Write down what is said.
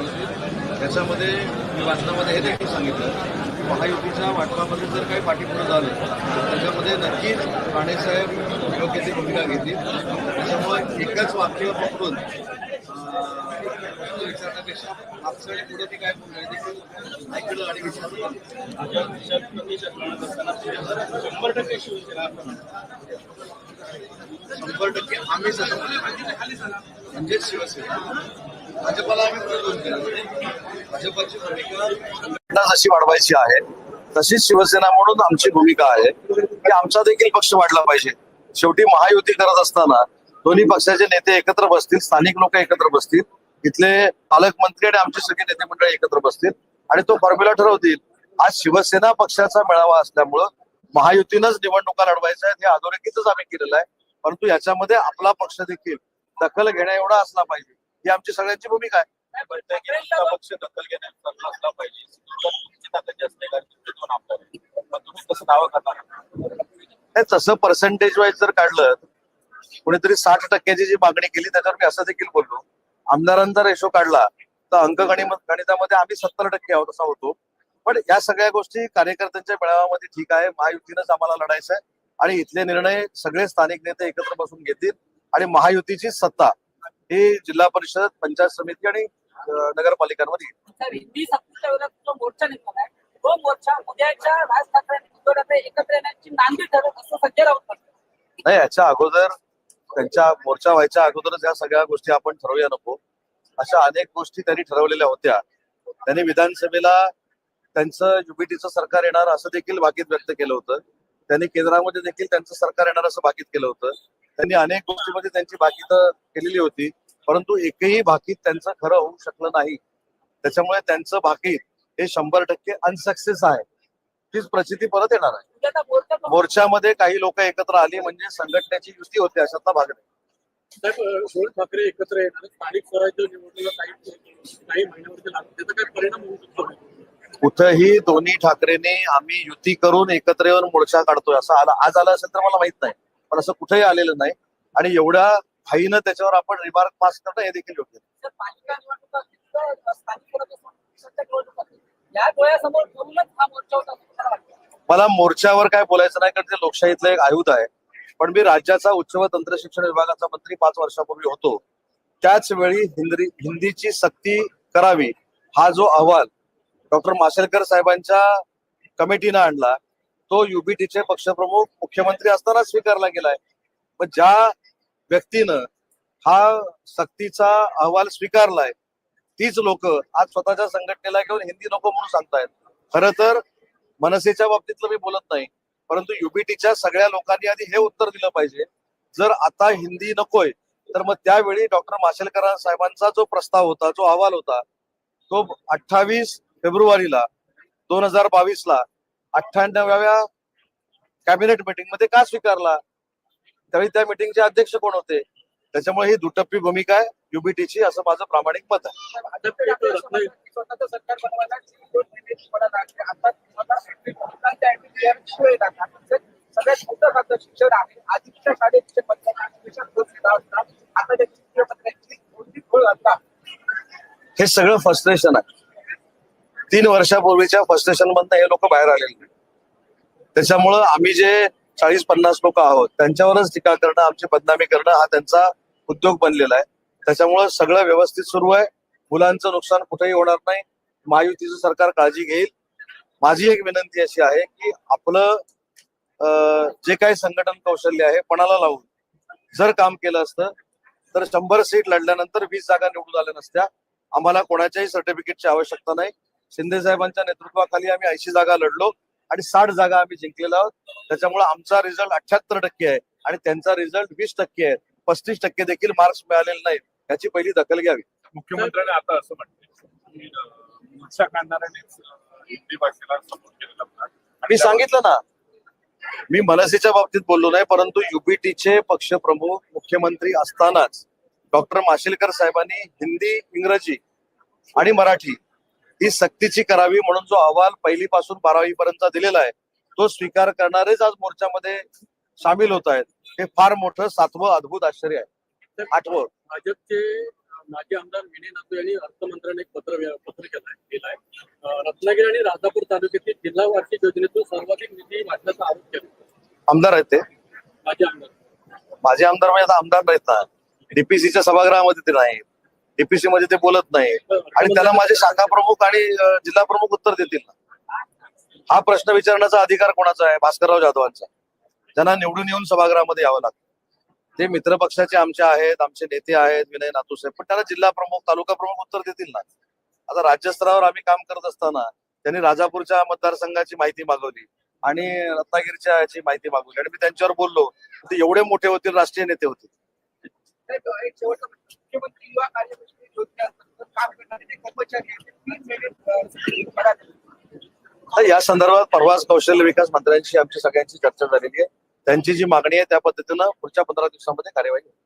त्याच्यामध्ये मी भाषणामध्ये हे देखील सांगितलं. महायुतीच्या वाटपामध्ये जर काही पाठीपुढं झालं तर त्याच्यामध्ये नक्कीच ठाणेसाहेब योग्य ती भूमिका घेतील. त्याच्यामुळे एकच वाक्य पकडून अं, विचारण्यापेक्षा मागचं आणि पुढं ती काय बोलणं देखील ऐकलं आणि विचारलं. शंभर टक्के आम्ही म्हणजे शिवसेना. भाजपाला भाजपाची भूमिका जशी वाढवायची आहे. तशीच शिवसेना म्हणून आमची भूमिका आहे. की आमचा देखील पक्ष वाढला पाहिजे. शेवटी महायुती करत असताना दोन्ही पक्षाचे नेते एकत्र बसतील स्थानिक लोक एकत्र बसतील. इथले पालकमंत्री आणि आमचे सगळे नेते मंडळ एकत्र बसतील आणि तो फॉर्म्युला ठरवतील. आज शिवसेना पक्षाचा मेळावा असल्यामुळं महायुतीनंच निवडणुका लढवायच्या आहेत हे अधोरेखितच आम्ही केलेलं आहे. परंतु याच्यामध्ये आपला पक्ष देखील दखल घेण्या एवढा असला पाहिजे. ही आमची सगळ्यांची भूमिका आहे. पक्ष दखल घेण्याचा असला पाहिजे. तुमची ताकद जास्त आहे कारण तुमचे दोन आमदार आहेत. मग तुम्ही कसं दावा करणार हे तसं पर्सेंटेज वाईज जर काढलं कोणीतरी साठ टक्क्याची जी मागणी केली त्याच्यावर मी असं देखील बोललो. आमदारांचा रेशो काढला तर अंकगणित गणितामध्ये आम्ही सत्तर टक्के आहोत असा होतो पण या सगळ्या गोष्टी कार्यकर्त्यांच्या मेळाव्यामध्ये ठीक आहे महायुतीनंच आम्हाला लढायचं आहे आणि इथले निर्णय सगळे स्थानिक नेते एकत्र बसून घेतील. आणि महायुतीची सत्ता. ही जिल्हा परिषद पंचायत समिती आणि अं, नगरपालिकांवर येईल तर हिंदी सक्तीच्या विरोधात जो मोर्चा निघालाय. तो मोर्चा उद्याच्या राज ठाकरे आणि उद्धव ठाकरे एकत्र येण्याची नांदी ठरत असं संजय राऊत म्हणतात. नाही याच्या अगोदर त्यांच्या मोर्चा व्हायच्या अगोदरच या सगळ्या गोष्टी आपण ठरवूया नको. अशा अनेक गोष्टी त्यांनी ठरवलेल्या होत्या. त्यांनी विधानसभेला त्यांचं युबीटीचं सरकार येणार असं देखील भाकीत व्यक्त केलं होतं. त्यांनी केंद्रामध्ये देखील त्यांचं सरकार येणार असं भाकीत केलं होतं. त्यांनी अनेक गोष्टीमध्ये त्यांची भाकीत केलेली होती परंतु एकही भाकीत त्यांचं खरं होऊ शकलं नाही. त्याच्यामुळे त्यांचं भाकीत हे शंभर टक्के अनसक्सेस आहे. तीच प्रचिती परत येणार आहे. उद्याचा मोर्चा तो- मोर्चामध्ये काही लोक एकत्र आली म्हणजे संघटनेची युती होते अशातला भाग नाही साहेब ठाकरे एकत्र येणार स्थानिक स्वराज्य निवडणुका काही काही महिन्यावरती लागतो त्याचा काय परिणाम होऊ शकतो? का? कुठंही दोन्ही ठाकरेने आम्ही युती करून एकत्र येऊन मोर्चा काढतोय असं आला आज आलं असेल तर मला माहीत नाही. पण असं कुठेही आलेलं नाही. आणि एवढ्या घाईनं त्याच्यावर आपण रिमार्क पास करणं हे देखील योग्य मला मोर्चावर काय बोलायचं नाही कारण ते लोकशाहीतलं एक आयुध आहे. पण मी राज्याचा उच्च व तंत्र शिक्षण विभागाचा मंत्री पाच वर्षापूर्वी होतो. त्याच वेळी हिंदी हिंदीची सक्ती करावी हा जो अहवाल डॉक्टर माशेलकर साहेबांच्या कमिटीनं आणला तो युबीटीचे पक्षप्रमुख मुख्यमंत्री असताना स्वीकारला गेलाय. पण ज्या व्यक्तीनं हा सक्तीचा अहवाल स्वीकारलाय तीच लोक आज स्वतःच्या संघटनेला घेऊन हिंदी नको म्हणून सांगतायत. खरं तर मनसेच्या बाबतीतलं मी बोलत नाही परंतु युबीटीच्या सगळ्या लोकांनी आधी हे उत्तर दिलं पाहिजे. जर आता हिंदी नकोय तर मग त्यावेळी डॉक्टर माशेलकर साहेबांचा जो प्रस्ताव होता जो अहवाल होता तो अठ्ठावीस फेब्रुवारीला दोन हजार बावीस ला अठ्ठ्याण्णव्या कॅबिनेट मीटिंगमध्ये का स्वीकारला? त्यावेळी त्या मीटिंगचे अध्यक्ष कोण होते? त्याच्यामुळे ही दुटप्पी भूमिका आहे युबीटीची असं माझं प्रामाणिक मत आहे. हे सगळं फ्रस्ट्रेशन आहे. तीन वर्षापूर्वीच्या फ्रस्ट्रेशन मधनं हे लोक बाहेर आलेले त्याच्यामुळं आम्ही जे चाळीस पन्नास लोक आहोत त्यांच्यावरच टीका करणं आमची बदनामी करणं हा त्यांचा उद्योग बनलेला आहे. त्याच्यामुळं सगळं व्यवस्थित सुरू आहे. मुलांचं नुकसान कुठेही होणार नाही. महायुतीचं सरकार काळजी घेईल. माझी एक विनंती अशी आहे की आपलं जे काही संघटन कौशल्य आहे पणाला लावून जर काम केलं असतं तर शंभर सीट लढल्यानंतर वीस जागा निवडून आल्या नसत्या. आम्हाला कोणाच्याही सर्टिफिकेटची आवश्यकता नाही. शिंदे साहेबांच्या नेतृत्वाखाली आम्ही ऐंशी जागा लढलो आणि साठ जागा आम्ही जिंकलेल्या आहोत. त्याच्यामुळे आमचा रिझल्ट अठ्याहत्तर टक्के आहे आणि त्यांचा रिझल्ट वीस टक्के आहे. पस्तीस टक्के देखील मार्क्स मिळालेले नाहीत. याची पहिली दखल घ्यावी. मुख्यमंत्र्यांनी आता असं म्हटलं मी सांगितलं ना मी मनसेच्या बाबतीत बोललो नाही परंतु युपीटीचे पक्षप्रमुख मुख्यमंत्री असतानाच डॉक्टर माशेलकर साहेबांनी हिंदी इंग्रजी आणि मराठी ही सक्तीची करावी म्हणून जो अहवाल पहिलीपासून बारावी पर्यंत दिलेला आहे तो स्वीकार करणारेच आज मोर्चामध्ये सामील होत आहेत. हे फार मोठं सातवं अद्भुत आश्चर्य आहे. आठवं. भाजपचे माजी आमदार विनय नातू यांनी अर्थमंत्र्यांनी एक पत्र पत्र केलंय केलंय. अं, रत्नागिरी आणि राजापूर तालुक्यातील जिल्हा वार्षिक योजनेतून सर्वाधिक निधी वाटण्याचा आरोप केला. आमदार आहेत ते. माजी आमदार. माझे आमदार म्हणजे आता आमदार नाहीत ना. डीपीसीच्या सभागृहामध्ये ते नाही एपीसी मध्ये ते बोलत नाही. आणि त्याला माझे शाखा प्रमुख आणि जिल्हा प्रमुख उत्तर देतील ना. हा प्रश्न विचारण्याचा अधिकार कोणाचा आहे? भास्करराव जाधवांचा. ज्यांना निवडून येऊन सभागृहामध्ये यावं लागतं. ते मित्र पक्षाचे आमचे आहेत आमचे नेते आहेत विनय नातूसाहेब. पण त्याला जिल्हा प्रमुख तालुका प्रमुख उत्तर देतील ना. आता राज्यस्तरावर आम्ही काम करत असताना त्यांनी राजापूरच्या मतदारसंघाची माहिती मागवली आणि रत्नागिरीच्या याची माहिती मागवली. आणि मी त्यांच्यावर बोललो. ते एवढे मोठे होतील राष्ट्रीय नेते होतील साहेब, एक शेवटचा प्रश्न. मुख्यमंत्री युवा या संदर्भात परवाच कौशल्य विकास मंत्र्यांशी आमची सगळ्यांची चर्चा झालेली आहे. त्यांची जी मागणी आहे त्या पद्धतीनं पुढच्या पंधरा दिवसामध्ये कार्यवाही होईल.